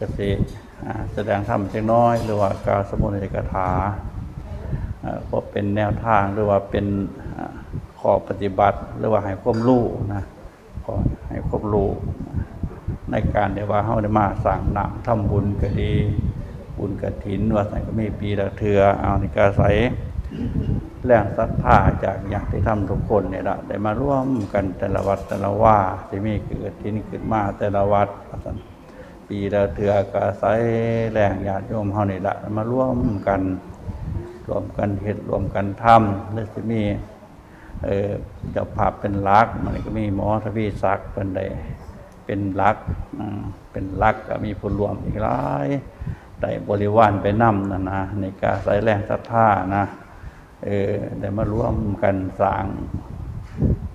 กสิแสดงธรรมเล็กน้อย หรือว่ากาวสมุนไพรกถาอ่าก็เป็นแนวทางหรือว่าเป็นอ่าข้อปฏิบัติ หรือว่าให้ความรู้นะขอให้ความรู้ในการได้ว่าเฮาได้มาสร้างน้ำทำบุญก็ดี บุญกฐินว่าสันก็มีปีละเทือเอาในกาใสแรงศรัทธาจากอย่างที่ทำทุกคนเนี่ยละได้มาร่วมกันแต่ละวัดแต่ละว่าที่มีเกิดทินขึ้นมาแต่ละวัด ปีละเทือกาใสแรงญาติโยมเฮานี่ละมาร่วมกันรวมกันเฮ็ดรวมกันทำและสิมีเออจ้าภาพเป็นลักมันก็มีหมอทวีศักดิ์เป็นใดเป็นลักเป็นลักก็มีผู้รวมอีกหลายได้บริวารไปนำนะนะในการใส่แรงศรัทธานะเออได้มาร่วมกันสร้าง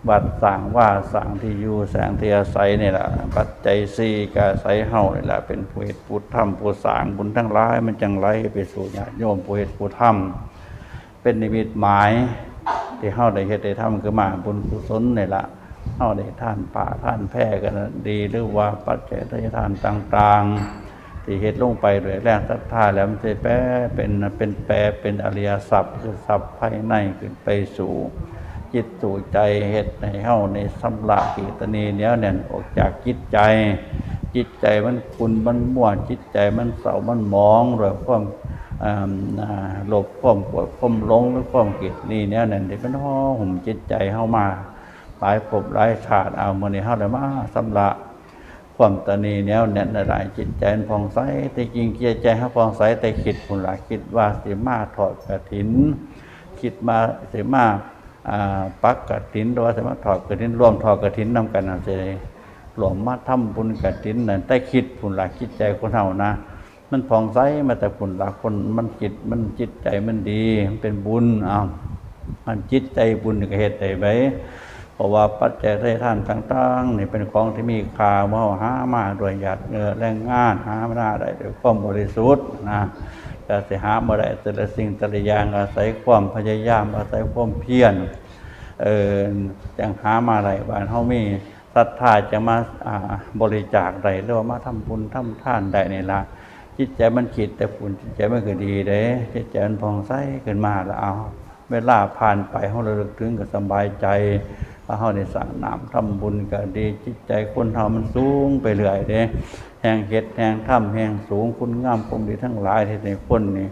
วัดสร้างว่าสร้างที่อยู่แสงที่อาศัยนี่แหละปัจจัยสี่กาศัยเฮานี่แหละเป็นผู้เหตุผู้ทำผู้สางบุญทั้งหลาย มันจังไรไปสู่ญาติโยมผู้เหตุผู้ทำเป็นนิมิตหมาย ที่เฮาได้เฮ็ดได้ทำคือมาบุญกุศลนี่ละเฮาได้ท่านป่าท่านแพร่กันดีหรือว่าปัจจัยทายทานต่างๆ ที่เฮ็ดลงไปด้วยแรงศรัทธาแล้วมันจะแปลเป็นเป็นแปลเป็นอริยทรัพย์คือทรัพภายในขึ้นไปสู่ จิตสู่ใจเฮ็ดในเฮาในสำละกิตนีเนี้ยเนี่ยออกจากจิตใจ จิตใจมันคุณมันม่วจิตใจมันเศร้ามันมองด้วยความอ่าหลบความปวดความหลงหรือความเกลียดนี่เนี่ยนั่นที่เป็นห้อหุ่มจิตใจเข้ามาหลายภพหลายชาติเอามาในเฮาได้มาสำละความตนีแนวแน่นหลายจิตใจมันผ่องใสแต่จริงจิตใจเขาผ่องใสแต่คิดผุนหลายคิดว่าสิมาถอดกระถิน คิดมาสิมา ปักกระถินหรือว่าสิมาถอดกระถินร่วมถอดกระถินนำกันนะสิรวมมาทำบุญกระถินนั่นแต่คิดผุนหลายคิดใจคนเฮานะ มันผ่องใสมาแต่ผลละคนมันจิตมันจิตใจมันดีมันเป็นบุญอ้าวมันจิตใจบุญก็เหตุใดไว้เพราะว่าปัจจัยได้ท่านต่างๆนี่เป็นของที่มีค่าเมื่อหามาด้วยหยาดเงือแรงงานหามาได้ด้วยความบริสุทธิ์นะแต่สิหามาได้แต่ละสิ่งแต่ละอย่างอาศัยความพยายามอาศัยความเพียร เออจังหามาไรบ้านเฮามีศรัทธาจะมาอ่าบริจาคใดหรือว่ามาทำบุญทำท่านใดนี่ละจิตใจมันคิดแต่ผุนจิตใจมันก็ดีเด้จิตใจมันผ่องใสขึ้นมาแล้วเอาเวลาผ่านไปเขาระลึกถึงก็สบายใจ พระเฮาได้สั่งน้ำทำบุญก็ดีจิตใจคนเฮามันสูงไปเรื่อยเด้แห่งเฮ็ดแห่งถ้ำแห่งสูงคุณงามความดีทั้งหลายที่ในคนนี่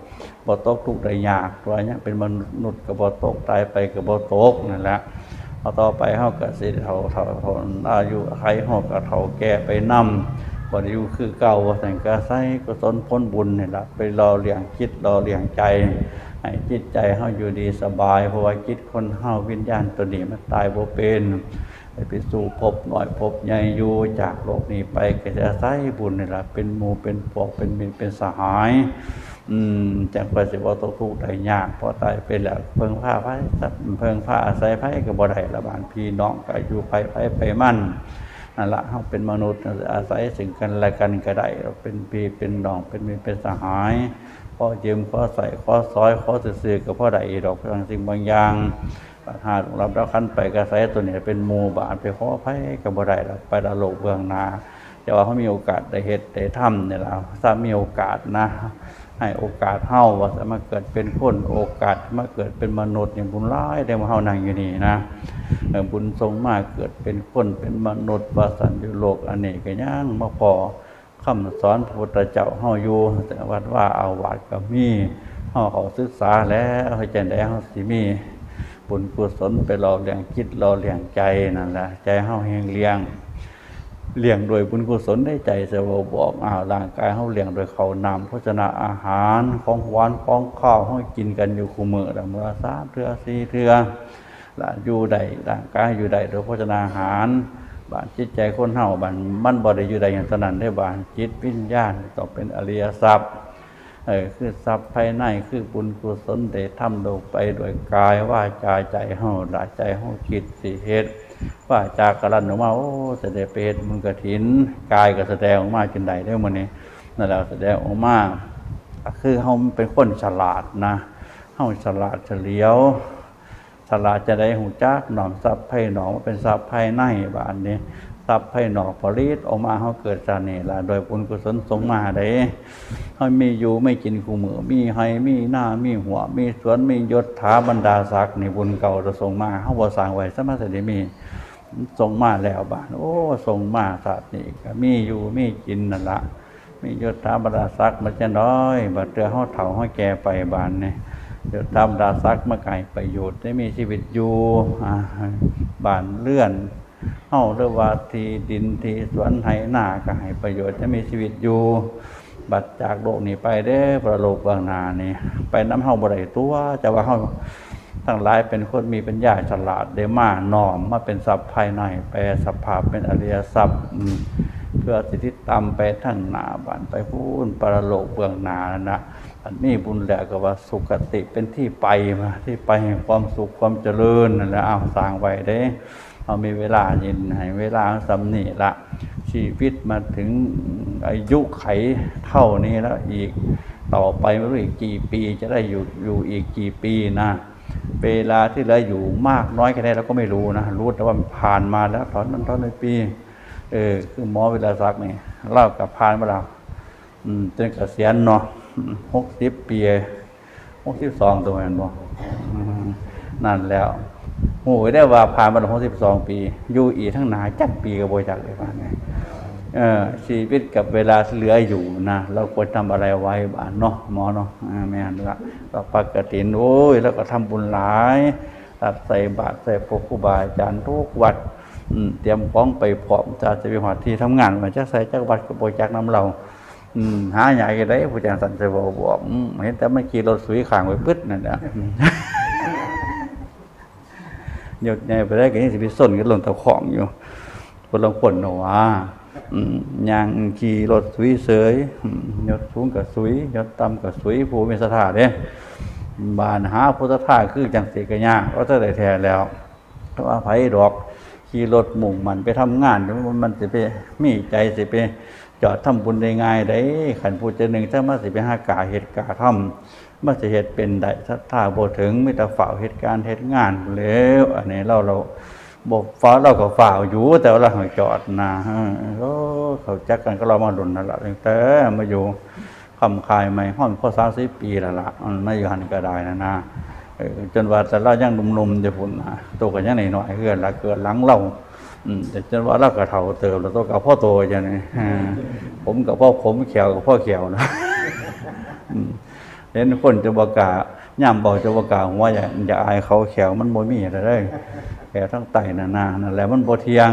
บ่ตกทุกข์ได้ยากตัวเนี้ยเป็นมนุษย์ก็บ่ตกตายไปก็บ่ตกนั่นแหละเอาต่อไปเฮาก็สิเฒ่าเฒ่าทนอายุไขเฮาก็เฒ่าแก่ไปนำบ่ได้อยู่คือเก่าว่าแต่งกาใส่กุศลพ้นบุญนี่ล่ะไปรอเลี้ยงจิตรอเลี้ยงใจ ให้จิตใจเฮาอยู่ดีสบายเพราะว่าจิตคนเฮาวิญญาณตัวนี้มันตายบ่เป็นไปสู่ภพน้อยภพใหญ่อยู่จากโลกนี้ไปก็จะอาศัยบุญนี่แหละเป็นหมู่เป็นพวกเป็นมิตรเป็นสหาย อืมจังว่าสิบ่ตกทุกข์ได้ยากเพราะตายไปแล้วเพิ่งพาไผสัตว์เพิ่งพาอาศัยไผก็บ่ได้ละบานพี่น้องก็อยู่ไปไผไปมั่น นั่นละเราเป็นมนุษย์อาศัยสิ่งกันและกันก็ได้เราเป็นพี่เป็นน้องเป็นมีเป็นสหายข้อยืมข้อใส่ขอซอยข้อสื่อกับพ่อใดดอกบางสิ่งบางอย่างปัญหาของเราเราคันไปกระแสตัวนี้เป็นมูบาทไปขอไพ่กับบ่ได้เราไปละโลกเบื้องนาแต่ว่าเขามีโอกาสได้เฮ็ดได้ทำเนี่ยเราถ้ามีโอกาสนะ ให้โอกาสเฮาว่าจะมาเกิดเป็นคนโอกาสมาเกิดเป็นมนุษย์อย่างบุญร้ายได้มาเฮานั่งอยู่นี่นะบุญทรงมาเกิดเป็นคนเป็นมนุษย์ว่าสันอยู่โลกอันก็ยังมาพอคำสอนพระพุทธเจ้าเฮาอยู่แต่วัดว่าเอาวาดก็มีเฮาเขาศึกษาแล้วให้ใจได้เฮาสิมีบุญกุศลไปรอเลี้ยงจิตรอเลี้ยงใจนั่นแหละใจเฮาแห่งเลี้ยง เลี้ยงโดยบุญกุศลได้ใจเสวบอกอ้าวร่างกายเขาเลี้ยงโดยเขานำโภชนาอาหารของหวานของข้าวเขากินกันอยู่คู่มือละเมื่อสาเทือสี่เทือละอยู่ใดร่างกายอยู่ใดโดยโภชนาอาหารบานจิตใจคนเฮาบานมันบ่ได้อยู่ใดอย่างสนั้นได้บานจิตวิญญาณต้องเป็นอริยทรัพย์เออคือทรัพย์ภายในคือบุญกุศลได้ทำลงไปโดยกายว่าจาใจเฮาหลายใจเฮาคิดสิเฮ็ด ว่าจากกระลันออกมาโอ้แสดงไปเฮ็ดมึงกระถินกายก็แสดงออกมาจนใดได้มื้อนี้นั่นแหละแสดงออกมาคือเฮาเป็นคนฉลาดนะเฮาฉลาดเฉลียวฉลาดจะได้หูจักหนองทรัพย์ภายหนองเป็นทรัพย์ภายในบานนี้ทรัพย์ภายนอกผลิตออกมาเฮาเกิดจากนี่ละโดยบุญกุศลสงมาได้เฮามีอยู่ไม่กินคู่มือมีให้มีหน้ามีหัว มีสวนมียศถาบรรดาศักดิ์นี่บุญเก่าจะส่งมาเฮาบ่สร้างไว้สมาสิได้มี ส่งมาแล้วบาดโอ้ส่งมาศาสตร์นี่ก็มีอยู่มีกินนั่นละมียศถาบรรดาศักดิ์มันจะน้อยบัดเตือเฮาเฒ่าเฮาแก่ไปบานเนี่เดี๋ยวทำดาซักมาไก่ประโยชน์ได้มีชีวิตอยู่บ้านเลื่อนเฮาหรือว่าทีดินทีสวนไหหน้าก็ให้ประโยชน์ได้มีชีวิตอยู่ บัดจากโลกนี้ไปเด้ประโลกเบางนานี่ไปน้ำเฮาบ่ได้ตัวจะว่าเฮา ทั้งหลายเป็นคนมีปัญญาฉลาดได้มาหนอมมาเป็นทรัพย์ภายในแปลสภาพเป็นอริยทรัพย์เพื่อสิทธิตามไปทั้งหนาบันไปพูนปรโลกเบื้องหนานะอันนี้บุญแหล้วก็ว่าสุขติเป็นที่ไปมาที่ไปแห่งความสุขความเจริญนั่นแหละเอาสร้างไว้เด้เอามีเวลายินให้เวลาสำนีละชีวิตมาถึงอายุไขเท่านี้แล้วอีกต่อไปไม่รู้อีกกี่ปีจะได้อยู่อยู่อีกกี่ปีนะ เวลาที่เหลืออยู่มากน้อยแค่ไหนเราก็ไม่รู้นะรู้แต่ว่าผ่านมาแล้วตอนนั้นตอนในปี เออคือหมอเวลาซักนี่เล่ากับผ่านมาแล้วอืมจนเกษียณเนาะหกสิบปีหกสิบสองตัวนั้นบอืมนั่นแล้วโอ้ยได้ว่าผ่านมาหกสิบสองปี อยู่อีทั้งนาจักปีกับบริจักเลยว่าไง ชีวิตกับเวลาเหลืออยู่นะเราควรทำอะไรไว้บ้างเนาะหมอเนาะแม่นละก็ปกติโอ้ยแล้วก็ทำบุญหลายตัดใส่บาตรใส่พวกครูบาอาจารย์ทุกวัดเตรียมของไปพร้อมจะจะไปหอดที่ทำงานมาจักใส่จักวัดก็บริจักน้ำเราหาใหญ่ก็ได้ผู้จารย์สันจะบอกบอกเห็นแต่ไม่ขี่รถสุยขางไว้ปึ๊ดนั่นแหละอืมเดี๋ยวใหญ่ไปได้ก็ยังสิไปส้นกันลงตะของอยู่คนลงคนเนาะว่า ยางขี่รถสุยเสยยศสูงกับสุยยศต่ำกับสุยผู้มีสถาเด้บานหาพุทธทาคือจังสิกะยากก็จะได้แท้แล้วเพราะว่าไผดอกขี่รถมุ่งมันไปทำงานมันมันสิไปมีใจสิไปจอดทำบุญได้ง่ายได้ขันผู้เจาหนึ่งถ้ามาสิไปหากาเหตุกาทำมันจะเหตุเป็นได้ถ้าถ้าบ่ถึงไม่แต่ฝ่าวเหตุการณ์เหตุงานแล้วอันนี้เราเรา บอกฟ้าเราก็ฝ่าวอยู่แต่ว่าเราหจอดนะเออโอ้เขาจักกันก็เรามาดุนนั่นแหละแต่มาอยู่คำคายไม่ห้อนพ่อสามสิบปีแล้วละมันไม่อยู่หันก็ได้นะนะจนว่าแต่เรายังหนุ่มๆอยู่พุ่นนะตัวกันยังหน่อยๆเกินละเกินหลังเราแต่จนว่าเราก็เท่าเติมแล้วตัวกับพ่อโตจังไงผมกับพ่อผมเขียวกับพ่อเขียวนะเห็นคนจะบอกกา ย่ำบอกจะบอกกล้าว่าอย่าอย่าอายเขาเขียวมันบ่มีอะไรเลยแขวทั้งไตนานานั่นแหละมันบ่เทียง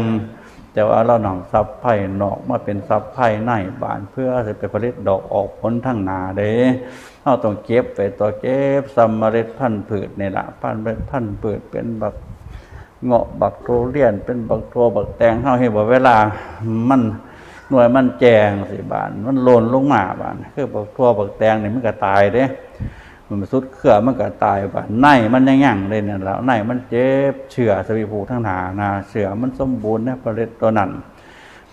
แต่ว่าเราหนองซับไผ่หนอกมาเป็นซับไผ่ในบานเพื่อจะไปผลิตดอกออกผลทั้งนาเด้เราต้องเก็บไปตัวเก็บซัมเมล็ดพันธุ์พืชนี่ละพันธุ์เมล็ดพันธุ์พืชเป็นแบบเงาะบักโทเรียนเป็นบักทัวบักแตงเฮาเห็นว่าเวลามันหน่วยมันแจงสิบาน มันโลนลงมาบานคือบักทัวบักแตงนี่มันก็ตายเด้ มันสุดเครือมันก็ตายบานในมันยังยั่งเลยเนี่ยแล้วในมันเจ็บเชื้อสวีภูทั้งหานาเสือมันสมบูรณ์นะผลิตตัวนั้น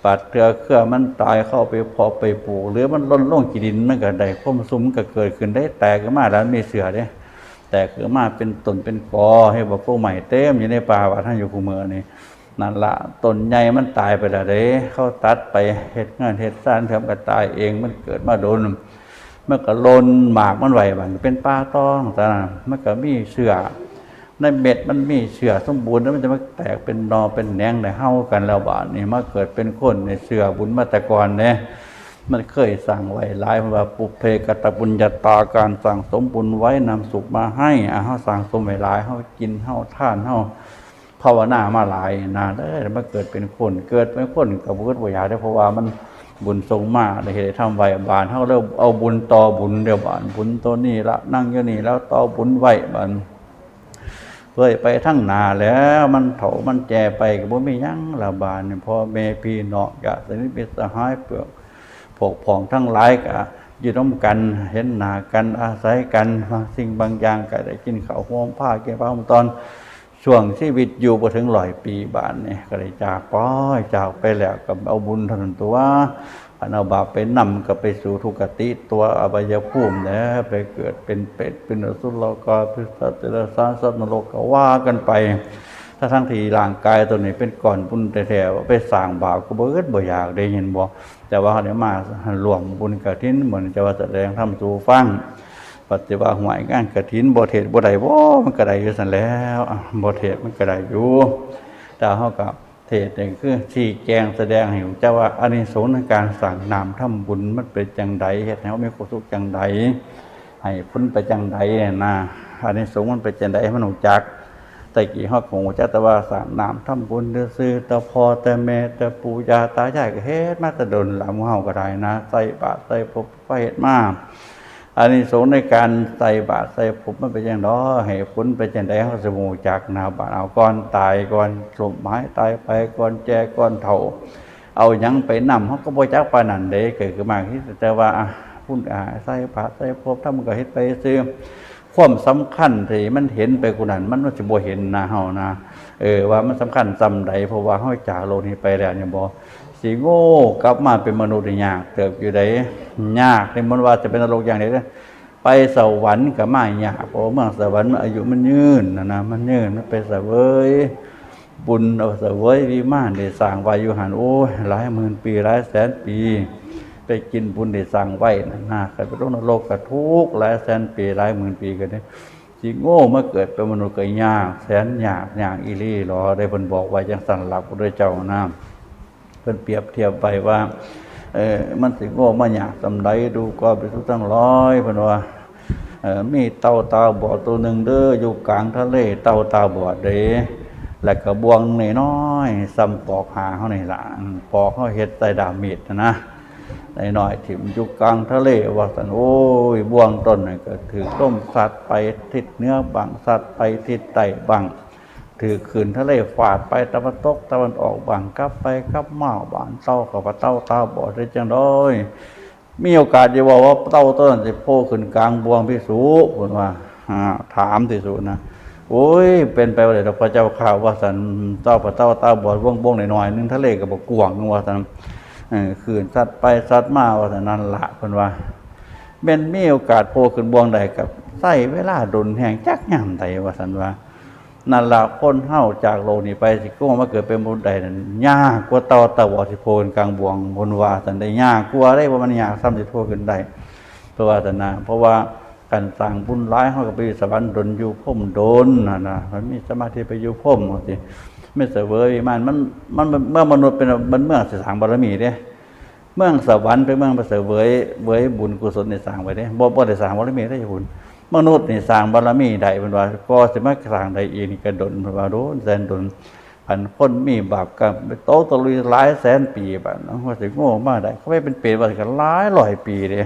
ปัดเครือเครือมันตายเข้าไปพอไปปลูกหรือมันล้นล่งกีดินมันก็ได้ความสุมก็เกิดขึ้นได้แตกขึ้นมาแล้วมีเสือเด้แต่คือมาเป็นต้นเป็นกอให้บอกพวกใหม่เต็มอยู่ในป่าว่าท่านอยู่คูเมือนี่นั่นละต้นใหญ่มันตายไปแล้วเด้ เขาตัดไปเห็ดงานเห็ดสร้างทำก็ตายเองมันเกิดมาโดน มันก็ลนหมากมันไหวบันเป็นป่าตองแต่นั้นมันก็มีเสือในเม็ดมันมีเสือสมบูรณ์แล้วมันจะมาแตกเป็นนอเป็นแหนงในเฮ้ากันแล้วบาดนี่มาเกิดเป็นคนในเสือบุญมาแต่ก่อนเนี่ยมันเคยสั่งไว้หลายว่าปุเพกตบุญญาตาการสั่งสมบุญไว้นำสุขมาให้อะเฮาสั่งสมไว้หลายเฮากินเฮาท่านเฮาภาวนามาหลายนานเด้อมาเกิดเป็นคน เกิดเป็นคนกับบุญบ่อยากได้เพราะว่ามัน บุญทรงมาได้เฮ็ดได้ทำไว้บานเฮาเริ่มเอาบุญต่อบุญเดียวบานบุญตัวนี้ละนั่งอยู่นี่แล้วต่อบุญไว้บานเคยไปทั้งนาแล้วมันเถามันแจไปก็บ่มีหยังละบานนี่พ่อแม่พี่น้องกะสนิทมิตรสหายเปลือกพวกพ้องทั้งหลายก็อยู่ร่วมกันเห็นหนากันอาศัยกันบางสิ่งบางอย่างก็ได้กินข้าวห่มผ้าเก็บผ้าห่มตอน ช่วงชีวิตอยู่บ่ถึงร้อยปีบานนี่ยก็ได้จากป้อยจากไปแล้วก็เอาบุญเท่านั้นตัวอันเอาบาปไปนำก็ไปสู่ทุกขติตัวอบายภูมินะไปเกิดเป็นเป็ดเป็นอสุรกายเป็นสัตว์เดรัจฉานสัตว์นรกก็ว่ากันไป ถ้าทั้งที่ร่างกายตัวนี้เป็นก่อนบุญแท้ๆว่าไปสร้างบาปก็บ่เอิดบ่อยากได้เห็นบ่แต่ว่าเขาได้มารวมบุญกฐินเหมือนจะว่าแสดงธรรมสู่ฟัง ปฏิว่าหวยงานกฐินบ่เทศบ่ได้บ่มันก็ได้อยู่ซั่นแล้วอะบ่เทศมันก็ได้อยู่แต่เฮากับเทศนี่คือชี้แจงแสดงให้เจ้าว่าอานิสงส์ในการสั่งนามทำบุญมันเป็นจังไดเฮ็ดให้เฮามีความสุขจังไดให้พ้นไปจังไดเนี่ยนะอานิสงส์มันเป็นจังไดให้มันรู้จักแต่กี่ฮอดของจัตว่าสามนามทำบุญเดือซื้อต่พอต่แม่ต่ปู่ย่าตายายก็เฮ็ดมาต่ดนหลำเฮาก็ได้นะใส่บาตรใส่ภพก็เฮ็ดมา อันนี้สงในการใส่บาตรใส่ภพมันเป็นจังดอให้ผลเป็นจังไดเฮาสิรู้จักนะบาดเอาก่อนตายก่อนสมหมายตายไปก่อนแจก่อนเฒ่าเอายังไปนำเฮาก็บ่จักปานันเดเกิดขึ้นมาที่แต่ว่าพุ่นอาใส่บาตรใส่ภพทำก็เฮ็ดไปซื่อความสำคัญที่มันเห็นไปกุนั้นมันว่าสิบ่เห็นนะเฮานะเออว่ามันสำคัญซำใดเพราะว่าเฮาจากโลกนี้ไปแล้วเนี่ยบ่ สิโง่กลับมาเป็นมนุษย์ยากเติบอยู่ไดยากในมันว่าจะเป็นนรกอย่างใดเด้อไปสวรรค์ก็มายากเพราะเมื่อสวรรค์อายุมันยืนนะนะมันยืนมันไปเสวยบุญเอาเสวยวิมานได้สร้างไว้อยู่หันโอ้ยหลายหมื่นปีหลายแสนปี ไปกินบุญได้สั่งไว้นะนะใครไปโลงนรกก็ทุกหลายแสนปีหลายหมื่นปีกันเนี่ยสิโง่มาเกิดเป็นมนุษย์ก็ยาก แสนยากยากอีหลี่หรอได้เพิ่นบอกไว้จังสั่นหลับด้วยเจ้าน้ำ พิ่นเปรียบเทียบไปว่าเออมันสิโง่มายากสำใดดูก็ไปทุกตั้งร้อยเพิ่นว่ามีเต่าตาบอดตัวหนึ่งเด้ออยู่กลางทะเลเต่าตาบอดเด้แล้วก็บวงน้อยๆซ้ำปอกหาเฮานี่ล่ะอืมปอกเฮาเฮ็ดใส่ดามีดนะในหน่อยถิ่มอยู่กลางทะเลว่าสันโอ้ยบวงต้นนี่ก็ถือต้มสัตว์ไปทิศเนื้อบังสัตว์ไปทิศใต้บัง ถือขืนทะเลฝาดไปตะวันตกตะวันออกบังกลับไปกลับมาบานเต้ากับว่าเต้าบอดได้จังด้อยมีโอกาสจะบอกว่าเต้าต้นจะโผล่ขึ้นกลางบวงพิสูคุณว่าถามที่สุดนะโอ้ย เป็นไปว่าเดี๋ยวพระเจ้าข่าวว่าสันเต้าพระเต้าเต้าบอดว่องบ่งหน่อยๆนึงทะเลกับบกวางนึงว่าสันเออคืนสัตว์ไปสัตว์มาว่าแต่นั้นละเพิ่นว่าแม่นมีโอกาสโผล่ขึ้นบวงใดกับใส่เวลาดนแห่งจักยามใดว่าซั่นว่า นั่นละคนเฮาจากโลกนี้ไปสิก็มาเกิดเป็นมนุษย์ใดนั้นยากกว่าเต่าตะวอสิโผล่ขึ้นกลางบวงบนว่าซั่นได้ยากกว่าได้ว่ามันยากซ้ำสิโผล่ขึ้นได้เพราะว่าแต่นะเพราะว่าการสร้างบุญร้ายเฮาก็ไปสวรรค์ดนอยู่พรหมดนนะนะมันมีสมาธิไปอยู่พรหมว่าสิไม่เสวยมันมันมันเมื่อมนุษย์เป็นมันเมื่อสร้างบารมีเด้เมืองสวรรค์เป็นเมืองประเสวยเวยบุญกุศลในสร้างไว้เด้บ่บ่ได้สร้างบารมีได้บุญ มนุษย์นี่สร้างบารมีได้เป็นว่าก็สิมาสร้างได้อีกนี่ก็ดนเป็นว่าโดนแสนดนอันคนมีบาปกรรมโตตะลุยหลายแสนปีบัดเนะว่าสิโง่มากได้เขาไม่เป็นเปรตว่ากันหลายร้อยปีเด้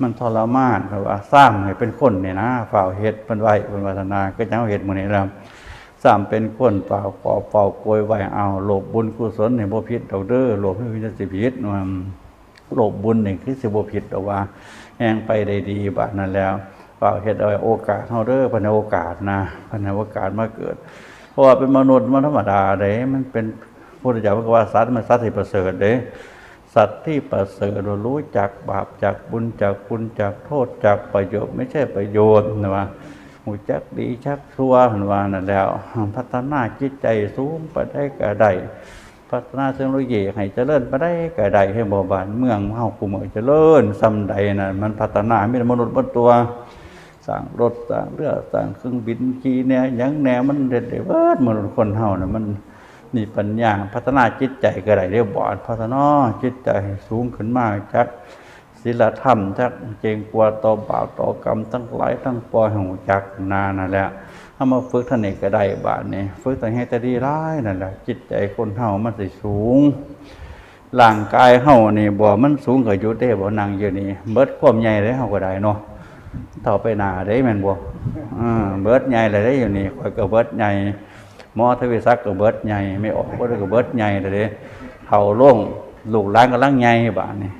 มันทรมานเพราะว่าสร้างให้เป็นคนเนี่ยนะฝ่าเฮ็ดเพิ่นไว้เพิ่นวัฒนาก็จังเฮ็ดมื้อนี้แล้วสามเป็นคนเปล่าขอเป่าโกยไหวเอาโลบบุญกุศลในบ่ผิดดอกเด้อโลบให้วิญญาณสิผิดว่าโลบบุญนี่คือสิบ่ผิดดอกว่าแห่งไปได้ดีบาดนั้นแล้ว เปล่าเฮ็ดเอาไว้โอกาสเฮาเด้อพันโอกาสนะพันโอกาสมาเกิด เพราะว่าเป็นมนุษย์มันธรรมดาเด้มันเป็นพุทธเจ้าบอกว่าสัตว์มันสัตว์ที่ประเสริฐเด้สัตว์ที่ประเสริฐรู้จักบาปจักบุญจักคุณจักโทษจักประโยชน์ไม่ใช่ประโยชน์นะว่าหูจักดีชักชัวหันวานั่นแล้ว พัฒนาจิตใจสูงไปได้กระไดพัฒนาเทคโนโลยีให้เจริญไปได้กระไดให้บ่บานเมืองเฮากูเมืองเจริญซำใดน่ะมันพัฒนามีแต่มนุษย์บนตัว สร้างรถสร้างเรือสร้างเครื่องบินขี่แนวยังแนวมันเด็ดๆเบิดมนุษย์คนเฮาน่ะมันนี่ปัญญาพัฒนาจิตใจกระไดเรียบอนพัฒนาจิตใจสูงขึ้นมาจักศีลธรรมจักเจงกลัวต่อบาปต่อกรรมทั้งหลายทั้งปวงแห่งหูจักนานั่นแหละถ้ามาฝึกท่านเอกก็ได้บาทนี่ฝึกแต่ให้แต่ดีร้ายนั่นแหละจิตใจคนเฮามันสิสูงร่างกายเฮานี่บ่มันสูงกว่าอยู่ได้บ่นั่งอยู่นี่เบิดความใหญ่เลยเฮาก็ได้เนาะ ต่อไปหน้าได้แม่นบ่อ่าเบิดใหญ่เลยได้อยู่นี่ข่อยก็เบิดใหญ่หมอทวีศักดิ์ก็เบิดใหญ่ไม่ออกบ่ได้ก็เบิดใหญ่เลยเด้เฒ่าลงลูกหลานกำลังใหญ่บาดนี่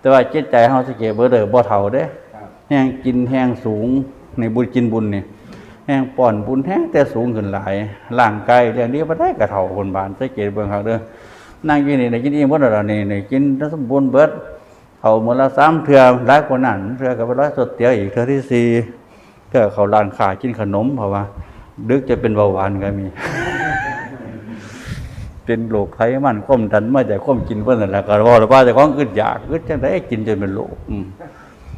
แต่ว่าจิตใจเฮาสิเก็บเบ่เด้อบ่เฒ่าเด้แห้งกินแห้งสูงในบุญกินบุญนี่แห้งป้อนบุญแห้งแต่สูงขึ้นหลายร่างกายเรื่องนี้บ่ได้กระเฒ่าคนบานสังเกตเบิ่งครับเด้อนั่งอยู่นี่ได้กินอิ่มบ่ดอกนี่นี่กินทั้งสมบูรณ์เบิด เฒ่ามื้อละ3เทื่อหลายกว่านั้นเทื่อก็ไปร้อยสดเตี๋ยวอีกเทื่อที่สี่เทื่อเขาร้านค้ากินขนมเพราะว่า ดึกจะเป็นเบาหวานก็มี เป็นโรคไขมันความดันมาจากความกินเพิ่นนั่นแหละก็ว่าว่าจะของอึดอยากอึดจังได๋กินจนเป็นโรค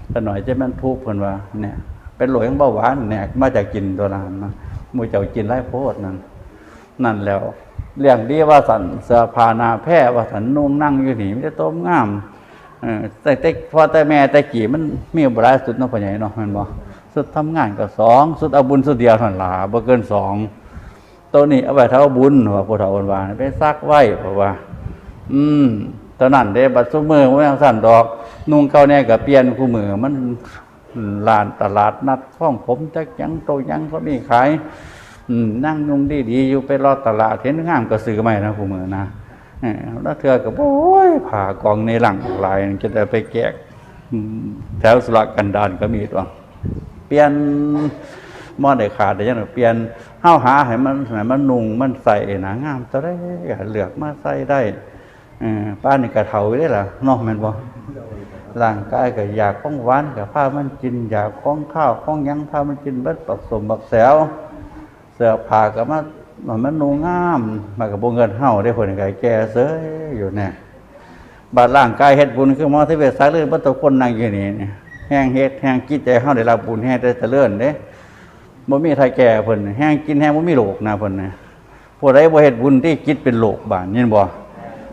แต่หน่อยจะมันทุกข์เพิ่นว่า เนี่ย เป็นโรคของเบาหวานเนี่ยมาจากกินตัวนั้นนะมู่เจ้ากินหลายโพดนั่นนั่นแล้วเรื่องดีว่าสันเสือผ้านาแพร่ว่าสันนุ่งนั่งอยู่นี่มันจะต้มงาม แต่แต่พอแต่แม่แต่กี่มันมีบ่หลายสุดเนาะพ่อใหญ่เนาะม่นบ่สุดทำงานก็สองสุดเอาบุญสุดเดียวเท่านั้นล่ะบ่เกินสองตัวนี้เอาไว้เท่าบุญว่าผู้เฒ่าคนว่าไปซักไว้เพราะว่า อืมตอนนั้นเด้บัดซุมือบ่ยังสั่นดอก นุ่งเก่าแน่ก็เปลี่ยนคู่มือมันลานตลาดนัดข้องผมจักยังโตยังก็มีขายนั่งนุ่งดีๆอยู่ไปรอตลาดเห็นงามก็ซื้อใหม่นะคู่มือนะ แล้วเธอก็โอ้ยผ่ากองในหลังหลายจะได้ไปแกอืมแถวสุรกันดารก็มีตัวเปลี่ยนม้อได้ขาดได้ยังเปลี่ยนเฮาวหาให้มันให้มันนุ่งมันใส่หนางามจะได้เหลือกมาใส่ได้อป้านนี่กระเทาได้ล่ะเนอกแม่นบ่ร่างกายก็อยากของหวานก็พามันกิน อยากของข้าวของยังพามันกินเบิดปักสมบักแสว เสื้อผ้าก็มา มันมันนุ่งามมันก็บ่เงินเฮาได้ผลก็แก่เสยอยู่แน่บาดร่างกายเฮ็ดบุญคือมอที่เวสักเลยบ่ตกคนนั่งอยู่นี่เนี่ยแห้งเฮ็ดแห้งกินใจเฮาได้รับบุญแห้งได้เจริญเด้บ่มีไทยแก่เพิ่นแห้งกินแห้งบ่มีโรคนะเพิ่นน่ะผู้ใดบ่เฮ็ดบุญที่จิตเป็นโรคบาดยินบ่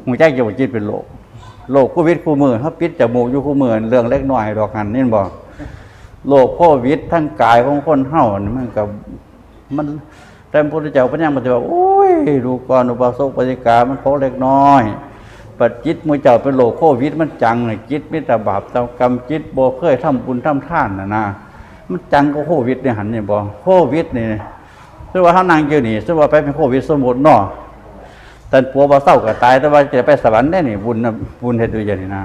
ฮู้จักอยู่ว่าจิตเป็นโรคโรคโควิดคู่มือเฮาปิดจมูกอยู่คู่มือเรื่องเล็กน้อยดอกหันยินบ่โรคโควิดทั้งกายของคนเฮานี่มันก็มัน แต่พระพุทธเจ้าพระยังมันจะว่าโอ้ยดูก่อนอุบาสกปฏิกามันขอเล็กน้อย ปัจจิตมือเจ้าเป็นโลโควิดมันจังเลยจิตมิตรบาปเจ้ากรรมจิตโบเคยทำบุญทำท่านนะนะมันจังก็โควิดเนี่ยหันเนี่ยบอโควิดนี่ซึ่งว่าเขานางเกี่ยวนี่ซึ่งว่าไปเป็นโควิดสมบูรณ์เนาะแต่ปัวบ่เศร้าก็ตายแต่ว่าจะไปสวรรค์ได้นี่บุญนะบุญเฮ็ดด้วยอย่างนี้นะ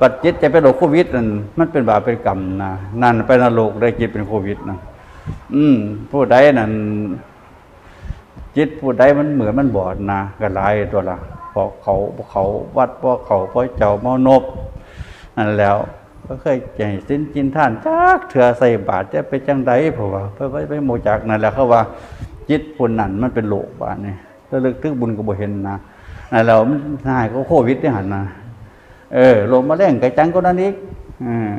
ปัจจิตจะเป็นโรคโควิดนั่นมันเป็นบาปเป็นกรรมนะนั่นไปนรกได้จิตเป็นโควิดนะอืมผู้ใดนั่น จิตผู้ใดมันเหมือนมันบอดนะกระไรตัวละเพราะเขาเขาวัดเพราะเขาเพราะเจ้าเมานบนั่นแล้วก็เคยใจสิ้นจินท่านจักเถื่อใส่บาทจะไปจังใดเพราะว่าเพื่อไปโมจากนั่นแหละเขาว่าจิตปุ่นนั่นมันเป็นโลกบาทนี่ระลึกถึงบุญก็บ่เห็นนะนั่นแล้วมันหายก็โควิดได้หันนะเออลมาแรงกระจังก็นั่นอีกอืม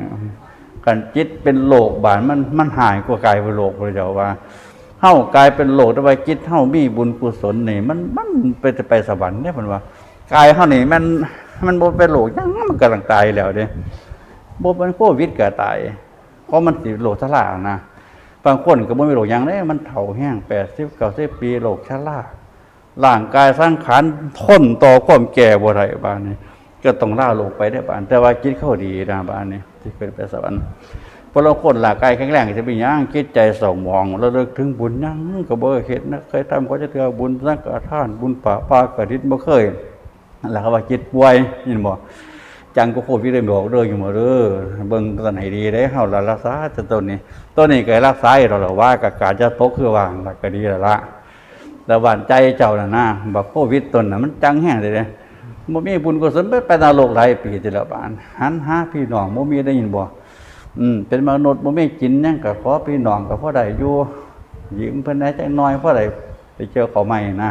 กันจิตเป็นโลกบาทมันมันหายกว่ากายเป็นโลกพระเจ้าว่า เฮากลายเป็นโลกแต่ว่าจิตเฮามีบุญกุศลนี่ มันมันไปจะไปสวรรค์เนี่ยเพิ่นว่ากายเฮานี่มันมันบ่เป็นโลกยังมันกำลังตายแล้วเด้บ่เป็นโควิดก็ตายเพราะมันสิโลกชรานะบางคนก็บ่มีโลกยังเด้มันเฒ่าแห้ง80 90ปีโลกชราร่างกายสังขารทนต่อความแก่บ่ได้บาดนี้ก็ต้องล่าโลกไปได้บานแต่ว่าจิตเข้าดีนะบานนี้ที่เป็นไปสวรรค์ พอเราคนหลากายแข็งแรงจะเป็นหยังคิดใจสองมองแล้วเลิกถึงบุญหยังก็บ่เคยเห็นนะเคยทำก็จะเถือบุญสังฆทานบุญป่าปากระดิษบ่เคยนั่นแหละครับว่าจิตป่วยยินบ่จังก็โควิดได้บอกเด้ออยู่บ่เด้อเบิ่งตอนไหนดีได้เฮาละรักษาต่ต้นนี้ต้นนี้ก็รักษาให้เราละว่ากับการจะตกคือวางแล้วก็ดีล้วละแต่หวานใจเจ้าน่ะนะบ่โควิดตนน่ะมันจังแห้งเลยเด้บ่มีบุญกุศลไปไปนรกหลายปีทีละบานหันหาพี่น้องบ่มีได้ยินบ่ อืมเป็นมนุษย์บ่มีกินหยังก็ขอพี่น้องก็พอได้อยู่ยืมเพิ่นได้จักน้อยพอได้ไปเจอเขาใหม่นะ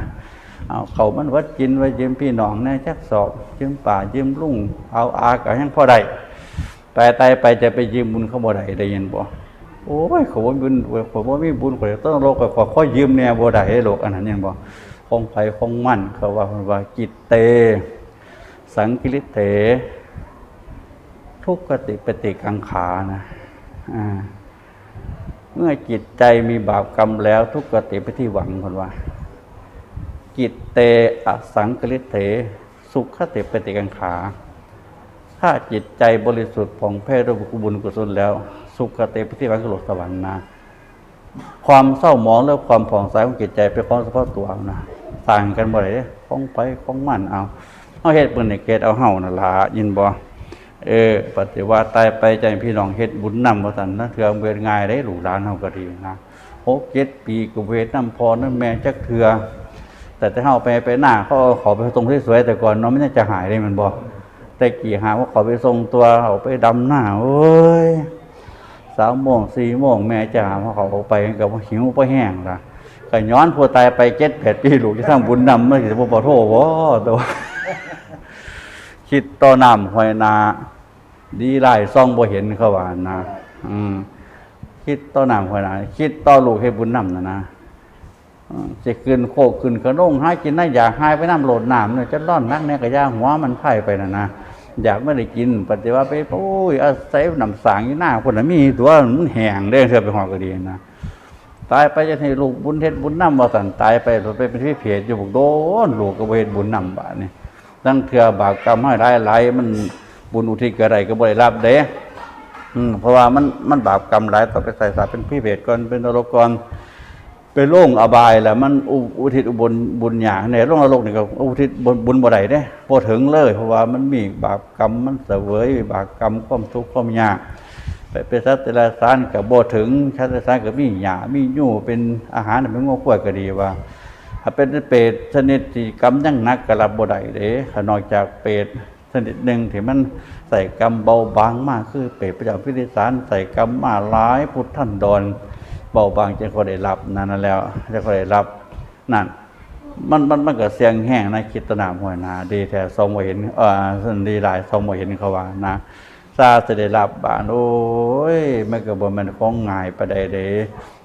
เอาเขามันวัดกินไว้ยืมพี่น้องแน่จักสอบยืมป่ายืมลุงเอาอาก็ยังพอได้ไปตายไปจะไปยืมบุญเขาบ่ได้ได้ยินบ่โอ้ยเขาบ่มีบุญเขาบ่มีบุญเขาต้องโลกก็ขอขอยืมแน่บ่ได้โลกอันนั้นยังบ่คงไปคงมั่นเขาว่าว่าจิตเต สังกิริเต ทุกขติปฏิกังขานะเมื่อจิตใจมีบาปกรรมแล้วทุกขติปที่หวังคนว่า จิตเตอสังกฤตเถ สุขติปฏิกังขา ถ้าจิตใจบริสุทธิ์ผ่องแผ้ด้วยบุญกุศลแล้ว สุขติปฏิหวังกโลกสวรรค์นะความเศร้าหมองและความผ่องใสของจิตใจเป็นของเฉพาะตัวนะต่างกันบ่ได้เด้ของไปของมันเอาเอาเหตุปืนในเกตเอาเห่านั่นละยินบ่ เออ ปฏิวัติตายไปใจพี่น้องเฮ็ดบุญนำว่าซั่นนะเถื่อเวรง่ายได้หลูกหลานเฮาก็ดีนะหกเจ็ดปีก็เวทนำพอนั่นแม่จักเถื่อแต่ถ้าเฮาไปไปหน้าเขาขอไปตรงที่สวยแต่ก่อนเนาะไม่น่าจะหายได้มันบ่แต่กี่หาว่าขอไปทรงตัวเอาไปดำหน้าโอ้ยสามโมงสี่โมงแม่จะหาว่าเขาเอาไปกับหิวไปแห้งล่ะก็ย้อนผู้ตายไปเจ็ดแปดปีลูกที่ทำบุญนำไม่สิบ่บ่โทษบ่ตัวคิดต่อนำหอยนา ดีไล่ซ่องบ่เห็นเขาว่านะอืมคิดต่อน้ำหอยนาคิดต่อลูกให้บุญนำนะนะอืมจะขึ้นโคกขึ้นกระด้งหายกินได้อยากหายไปน้ำโหลดน้ำเนี่ยจะร่อนนักเนี่ยกระย่าหัวมันไข่ไปนะนะอยากไม่ได้กินปฏิว่าไปโอ้ยอาศัยน้ำสางอยู่หน้าคนน่ะมีตัวมันแห้งได้เธอไปหอกก็ดีนะตายไปจะให้ลูกบุญเฮ็ดบุญนำบ่สั่นตายไปไปเป็นที่เพจอยู่บอกโดนลูกก็บ่เฮ็ดบุญนำบาดนี่ตั้งเทื่อบาปกรรมให้หลายหลายมัน บุญอุทิศก็ได้ก็บ่ได้รับเด้อืมเพราะว่ามันมันบาปกรรมหลายต่อไปใส่สาเป็นพี่เพจก่อนเป็นนรกก่อนไปโลงอบายแหล้วมันอุทิศอุบลบุญหยางในโลกนรกนี่ก็อุทิศบุญบุญบ่ได้เด้บ่ถึงเลย เพราะว่ามันมีบาปกรรมมันเสวยบาปกรรมความทุกข์ความยากไปเป็นสัตว์แต่ละสารกับโบถึงชัตว์แต่ละสารกับมีหยามียู่เป็นอาหารเป็นงอกล้วยก็ดีว่าถ้าเป็นเปรตชนิดที่กรรมยังหนักกระลับบ่ได้เด้นอกจากเปรต ชนิดหนึ่งที่มันใส่กรรมเบาบางมากคือ เปรตประจำพิธีสารใส่กรรมมาหลายพุทธันดรเบาบางจะก็ได้รับนั่นแล้วจะก็ได้รับนั่นมันมันมันก็เสียงแห้งนะคิดตนามหัวหนา ดีแต่ทรงบ่เห็นเอ่อสันดีหลายทรงบ่เห็นเขาว่านะซาจะได้รับบานโอ้ยมันก็บ่มันของง่ายปานใดเด้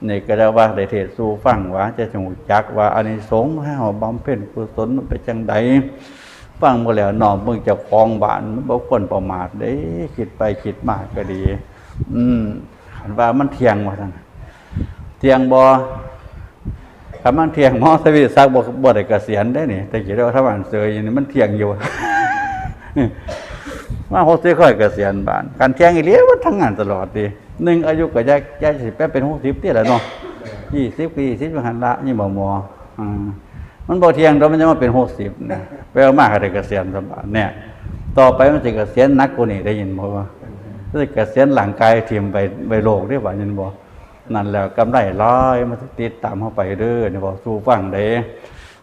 นี่ก็ได้ว่าได้เทศสู่ฟังว่าจะจงจักว่าอานิสงส์ให้เฮาบำเพ็ญกุศลเป็นจังใด ฟังบ่แล้วนอมมึงจ้าของบ้านมันบ่ควรประมาทเด้คิดไปคิดมาก็ดี อืมคันว่ามันเทียงว่าซั่นเทียงบ่คำมันเทียงหมอสวิสักดิ์บอกบได้เกษียณได้นี่แต่กี่เรียกว่าถ้าบ้านเสยอย่างนี้มันเทียงอยู่มาหกสิบค่อยเกษียณบ้านการเที่ยงอีเลี้ยมันทั้งงานตลอดดีหนึ่งอายุก็ยายยายสิบแป๊บเป็นหกสิบเตี้ยแล้วเนาะยี่สิบปีสิบหันละนี่บ่หมออ่า มันบ่เที่ยงเรามันจะมาเป็นหกสิบนะไปเอามากก็ได้เกษียณสบายเนี่ย ต่อไปมันจะเกษียณนักกว่านี้ได้ยินบ่ว่าจะเกษียณหลังกายทิ่มไปไปโลกได้บ่ยินบ่นั่นแหล้วกำไรร้อยมันติดตามเข้าไปเด้อเนี่ยบอกสู่ฟังเด้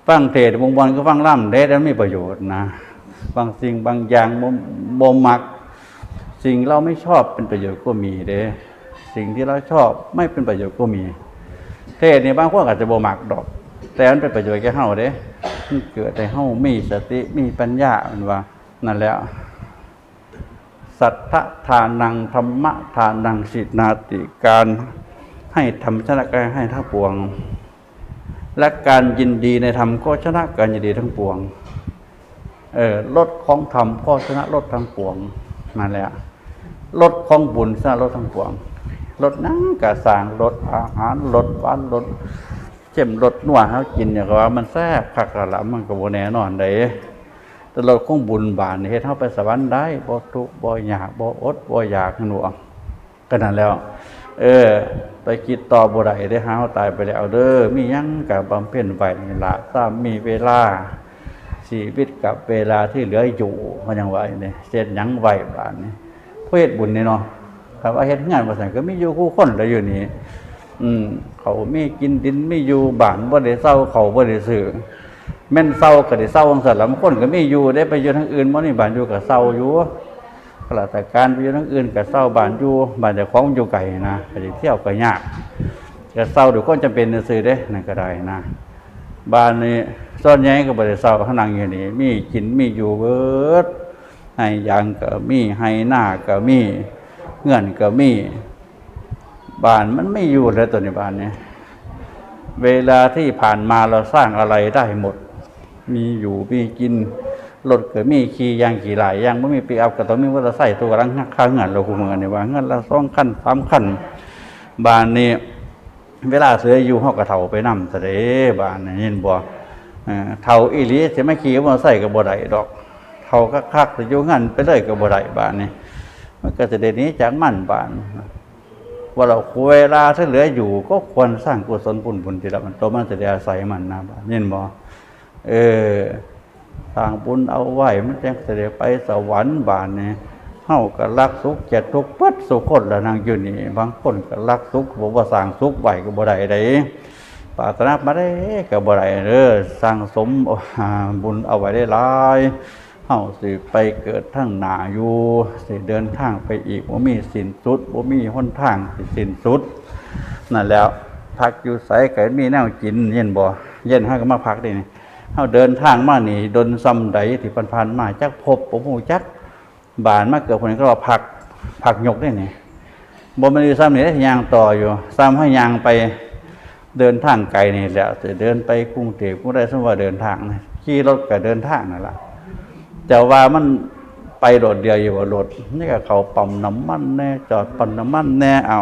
ฟังเทศน์วงบอลก็ฟังล่ำเด้แล้วมีประโยชน์นะบางสิ่งบางอย่างบ่บ่มัก สิ่งเราไม่ชอบเป็นประโยชน์ก็มีเด้สิ่งที่เราชอบไม่เป็นประโยชน์ก็มี เทศน์นี่บางคนอาจจะบ่มักดอก แต่มันเป็นประโยชน์แก่เฮาเด้มันเกิดให้เฮามีสติมีปัญญามันว่า นั่นแล้ว สัทธทานังธรรมะทานังสินาติการให้ธรรมชนะการให้ทั้งปวง และการยินดีในธรรมก็ชนะการยินดีทั้งปวงเออลดของธรรมก็ชนะลดทั้งปวงนั่นแหละลดของบุญชนะลดทั้งปวงลดนั่งกระสางลดอาหารลดวานลด เจ็มลดนัวเขากินอย่างว่ามันแซ่บคักกะละมันก็บ่แน่นอนเด้แต่เราคงบุญบานเฮ็ดเฮาไปสวรรค์ได้บ่ทุกบ่ยากบ่อดบ่อยากหนวงก็นั่นแล้ว เออ ไปคิดต่อบ่ได้ได้หาเฮาตายไปแล้วเด้อมีหยังก็บำเพ็ญไว้นี่ล่ะถ้ามีเวลาชีวิตกับเวลาที่เหลืออยู่มันยังว่านี่เฮ็ดยังไหวบานนี้ผู้เฮ็ดบุญนี่เนาะครับว่าเฮ็ดงานว่าซั่นก็มีอยู่คู่คนแล้วอยู่นี่ อืม เขาไมีกินดินไมีอยู่บ้านบ่ได้เซาเขาบ่ได้ซื้อแม่นเศร้าก็ได้เศร้าจังซั่นล่ะบางคนก็มีอยู่ได้ไปอยู่ทางอื่นบ่นี่บ้านอยู่ก็เศร้าอยู่ข้าราชการไปอยู่ทางอื่นก็เศร้าบ้านอยู่บ้านเจ้าของอยู่ไกลนะก็สิเที่ยวก็ยากก็เศร้าด้วยคนจำเป็นซื่อๆเด้นั่นก็ได้นะบ้านนี้ส่วนใหญ่ก็บ่ได้เศร้าเขานังอยู่นี่มีกินมีอยู่เบิดให้ยางก็มีให้หน้าก็มีเงื่อนก็มี บ้านมันไม่อยู่แล้วตัวนี้บ้านเนี้เวลาที่ผ่านมาเราสร้างอะไรได้หมด มีอยู่มีกินรถเก็มีขี่ยางขี่หลายยางไม่มีปีอัพก็ต้องมีมอเร์ไซค์ตัวรังค่าเงินเราคุมเงินเนี่ยว่าเงินละสองขั้นสามขั้นบ้านนี้เวลาเสืออยู่ห้องกระเถาไปนำเสด็จบานนี่เห็นบ่เอ่อเถาอีลีจะไม่ขี่มอเตอร์ไซค์กับบ่ได้ดอกเถาคักๆจะอยู่งั้นไปเลยกับบ่ได้บานนี้มันก็จะเดนี้จากมั่นบ้าน ว่าเราเวลาที่เหลืออยู่ ก็ควรสร้างกุศลบุญบุญที่ละมันตัวมันจะได้อาศัยมันนะบ้านเห็นบ่เออสร้างบุญเอาไว้มันจะจะได้ไปสวรรค์บานนี่เฮาก็รักสุขเจ็ดทุกข์เปิดสุขคนละนางอยู่นี่บางคนก็รักสุขบอกว่าสร้างสุขไหวก็บ่ได้ใดปารถนามาได้ก็บ่ได้เด้อสร้างสมบุญเอาไว้ได้หลาย เฮาสิไปเกิดทั้งหนาอยู่สิเดินทางไปอีกบ่มีสิ้นสุดบ่มีหนทางสิสิ้นสุดนั่นแล้วพักอยู่ไสก็มีแนวกิน เย็นบ่เย็นเฮาก็มาพักด้นี่เฮาเดินทางมานี่ดนซ้ำใดที่ผ่านๆมาจักพบบ่ฮู้จักบานมาเกิดคนก็ว่าพักพักยกได้นี่บ่ม่นอยู่ซ้ำนี่ได้ยางต่ออยู่ซ้ำให้ยางไปเดินทางไกลนี่แหล้วจะเดินไปกรุงเทพก็ได้สมว่าเดินทางนะขี่รถก็เดินทางนั่นล่ะ แต่ว่ามันไปโดดเดียวอยู่ว่ารถนี่ก็เขาปั๊มน้ำมันแน่ จอดปั๊มน้ำมันแน่เอา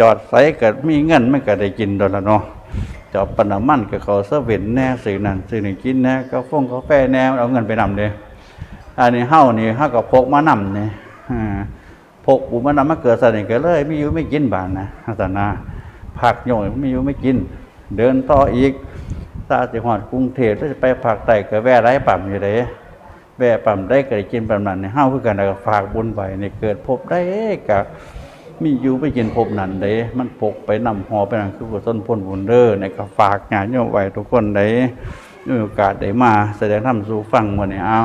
จอดใส่ก็มีเงินไม่ก็ได้กินโดนละเนาะจอดปั๊มน้ำมันก็เขาเสเว่นแน่สื่อนั่นสื่อนี่กินแน่ก็ฟงกาแฟแน่เอาเงินไปนำเลยอันนี้เฮ้านี่เฮ้าก็พกมานำเนี่ยพกปูมานำมาเกิดสนิทก็เลยไม่อยู่ไม่กินบานนะฮัสนาผักโยยไม่อยู่ไม่กิน เดินต่ออีกตาสิหอดกรุงเทพแล้วจะไปผักไต่ก็แว่ไรปั๊มอยู่เลย แว่ปั๊มได้ก็ได้กินปั๊มนั้นในห้าคือกันก็ฝากบุญไว้ในเกิดพบได้กะมีอยู่ไปกินพบนั้นเด้ มันปกไปนำหอไปนั่นคือกุศลพ้นบุญเด้อในก็ฝากงานโยมไว้ทุกคนได้มีโอกาสได้มา แสดงธรรมสู่ฟังวันนี้เอา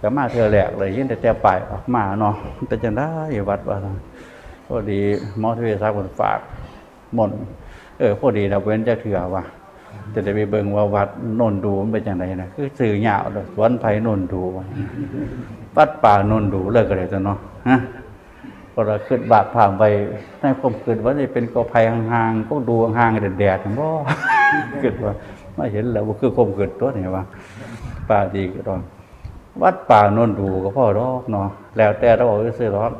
ก็มาเธอแหลกเลยยินแต่แต่ไปออกมาเนาะแต่จะได้วัดว่าพอดีหมอทวีศักดิ์ฝากหมนต์เออพอดีเราเว้นจะเถื่อว่ะ จะได้ไปเบิ่งว่าวัดนนดูมันเป็นอย่างไรนะคือสื่อหยาวดอกสวนไผ่นนดูวัดป่านนดูเลิกกันเลยจ้ะเนาะฮะพอเราขึ้นบาปผ่านไปในความคิดว่าจะเป็นกอไผ่ห่างๆก็ดูห่างๆแดดๆทั้งบ่เกิดว่าไม่เห็นแล้วว่าคือความเกิดตัวนี่ว่าป่าดีก็ตอนวัดป่านนดูก็พ่อรอกเนาะแล้วแต่เราบอกว่าซื้อร้อก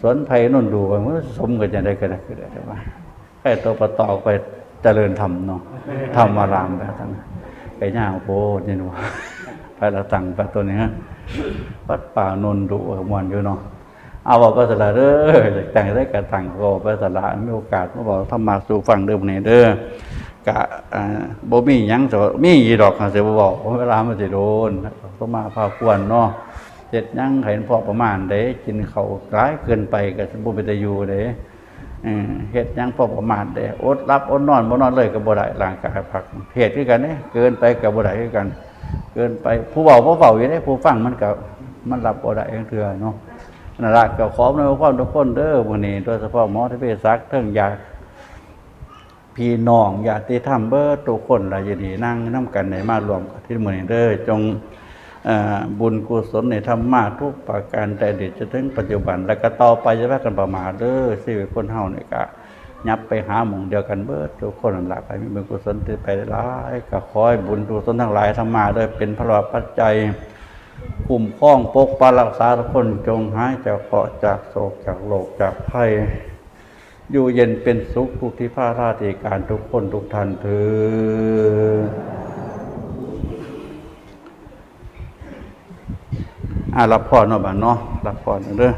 สวนไผ่นนดูมันสมกันจะได้กันได้ก็ได้แต่ว่าใครตัวประตอกไป จริญธรรมเนาะธรรมารามไปทั้งไปย่างโพดนี่หนูไปละตังไปตัวเนี้ยวัดป่านนดุมวนอยู่เนาะเอาบอกก็สละเด้อแต่งได้กระตังก็ไปสละมีโอกาสมาบอกธรรมาสู่ฟังเดิมเนี่ยเด้อกะบ่มียังจะมีอีดอกค่ะสิบ่บอกเพราเวลามันสิโดนต้องมาพาควรเนาะเจ็ดยังเห็นพอประมาณเด้กินเขาร้ายเกินไปก็บ่เป็นตาอยู่เด้ เออเฮ็ดยังพอประมาทเด้อดรับอดนอนบ่นอนเลยก็บ่ได้ร่างกายพักเหตุคือกันเด้เกินไปก็บ่ได้คือกัน เกินไปผู้เว้าบ่เว้าอยู่เด้ผู้ฟังมันก็มันรับบ่ได้เองเทื่อเนาะนั่นละก็ขอในความทุกคนเด้อมื้อนี้โดยเฉพาะหมอที่เภสัชเทิงยาพี่น้องญาติธรรมเบิดทุกคนล่ะยินดีนั่งนํกันในมารวมกันที่มื้อนี้เด้อจง บุญกุศลในธรรมะทุกประการแต่เด็ดจะถึงปัจจุบัน แล้วก็ต่อไปจะว่ากันประมาทเด้อชีวิตคนเฮานี่ก็ยับไปหาหมู่เดียวกันเบิดทุกคนนั่นล่ะไปมีบุญกุศลที่ไปหลายก็ขอให้บุญกุศลทั้งหลายธรรมะด้อเป็นพระปัจจัยคุ้มครองปกปักรักษาทุกคนจงหายจากเคราะห์จากโศกจากโรคจากภัยอยู่เย็นเป็นสุขทุกที่พาราธิการทุกคนทุกท่านเถิด อ่ารับพรเนาะบ้านเนาะรับพรเด้อ